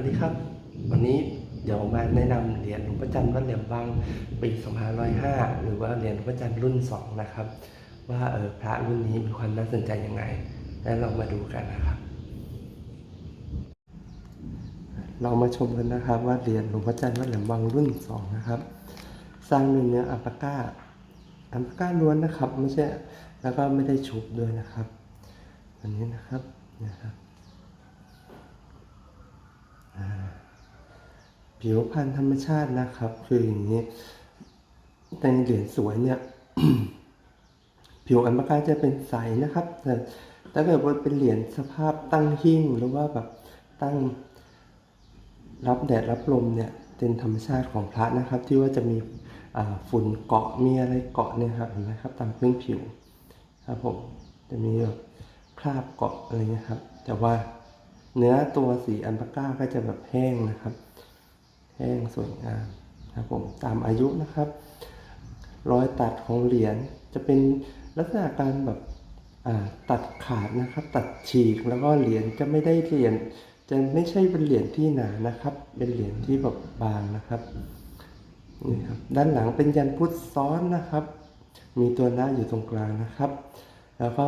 วัสดีครับ วันนี้เดี๋ยวมาแนะนำเหรียญหลวงพ่อจันทร์วัดแหลมบางปี2505หรือว่าเหรียญหลวงพ่อจันทร์รุ่น2นะครับ ว่าเออพระรุ่นนี้มีความน่าสนใจยังไงแล้วเรามาดูกันนะครับ เรามาชมกันนะครับว่าเหรียญหลวงพ่อจันทร์วัดแหลมบางรุ่น2นะครับ สร้างด้วยเนื้ออัลปาก้าอัลปาก้าล้วนนะครับ ไม่ใช่แล้วก็ไม่ได้ชุบด้วยนะครับ อันนี้นะครับนะครับ ผิวพันธุ์ธรรมชาตินะครับ คืออย่างนี้ในเหรียญสวยเนี่ยผิวอันปากาจะเป็นใสนะครับ แต่ถ้าเกิดว่าเป็นเหรียญสภาพตั้งหิ้งหรือว่าแบบตั้งรับแดดรับลมเนี่ยเป็นธรรมชาติของพระนะครับ ที่ว่าจะมีฝุ่นเกาะมีอะไรเกาะเนี่ยครับเห็นไหมครับตามพื้นผิวครับผมจะมีแบบคราบเกาะอะไรเงี้ยครับ แต่ว่าเนื้อตัวสีอันปาก้าก็จะแบบแห้งนะครับ แห้งสวยงามครับผมตามอายุนะครับ รอยตัดของเหรียญจะเป็นลักษณะการแบบตัดขาดนะครับ ตัดฉีกแล้วก็เหรียญจะไม่ได้เหรียญจะไม่ใช่เป็นเหรียญที่หนานะครับ เป็นเหรียญที่แบบบางนะครับนี่ครับด้านหลังเป็นยันพุทธซ้อนนะครับ มีตัวหน้าอยู่ตรงกลางนะครับ แล้วก็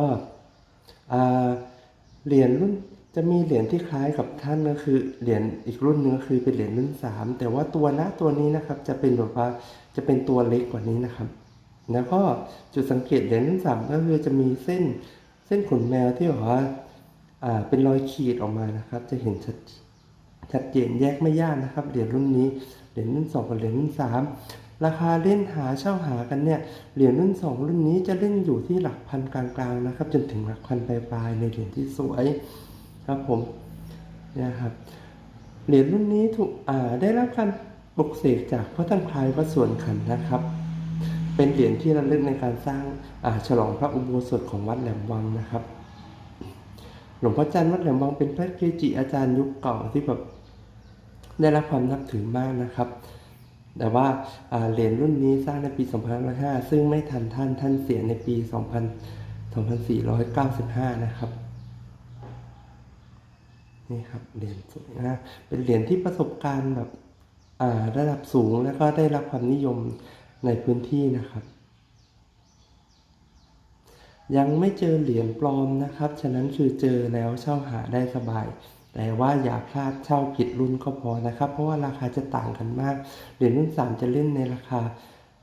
เหรียญรุ่น จะมีเหรียญที่คล้ายกับท่านก็คือเหรียญอีกรุ่นหนึงก็คือเป็นเหรียญรุ่นสามแต่ว่าตัวหน้าตัวนี้นะครับ จะเป็นแบบว่าจะเป็นตัวเล็กกว่านี้นะครับ แล้วก็จุดสังเกตเหรียญรุ่นสามก็คือจะมีเส้นเส้นขนแมวที่แบบว่าอ่าเป็นรอยขีดออกมานะครับ จะเห็นชัดชัดเจนแยกไม่ยากนะครับเหรียญรุ่นนี้เหรียญรุ่นสองกับเหรียญรุ่นสามราคาเล่นหาเช่าหากันเนี่ยเหรียญรุ่นสองรุ่นนี้จะเล่นอยู่ที่หลักพันกลางๆนะครับ จนถึงหลักพันปลายๆในเหรียญที่สวย ครับผมเนี่ยครับเหรียญรุ่นนี้ถูกได้รับการปลุกเสกจากพระท่านคลายพระส่วนขันนะครับ เป็นเหรียญที่ระลึกในการสร้างฉลองพระอุโบสถของวัดแหลมวังนะครับ หลวงพ่อจันทร์วัดแหลมวังเป็นพระเกจิอาจารย์ยุคเก่าที่แบบได้รับความนับถือมากนะครับ แต่ว่าอ่าเหรียญรุ่นนี้สร้างในปี2505ซึ่งไม่ทันท่านท่านเสียในปี 2000 2495 นะครับ นี่ครับเหรียญสวยนะเป็นเหรียญที่ประสบการณ์แบบอ่าระดับสูงแล้วก็ได้รับความนิยมในพื้นที่นะครับ ยังไม่เจอเหรียญปลอมนะครับ ฉะนั้นคือเจอแล้วเช่าหาได้สบาย แต่ว่าอย่าพลาดเช่าผิดรุ่นก็พอนะครับ เพราะว่าราคาจะต่างกันมาก เหรียญรุ่นสามจะเล่นในราคา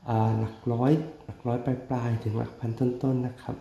อ่าหลักร้อยหลักร้อยปลายๆถึงหลักพันต้นๆนะครับ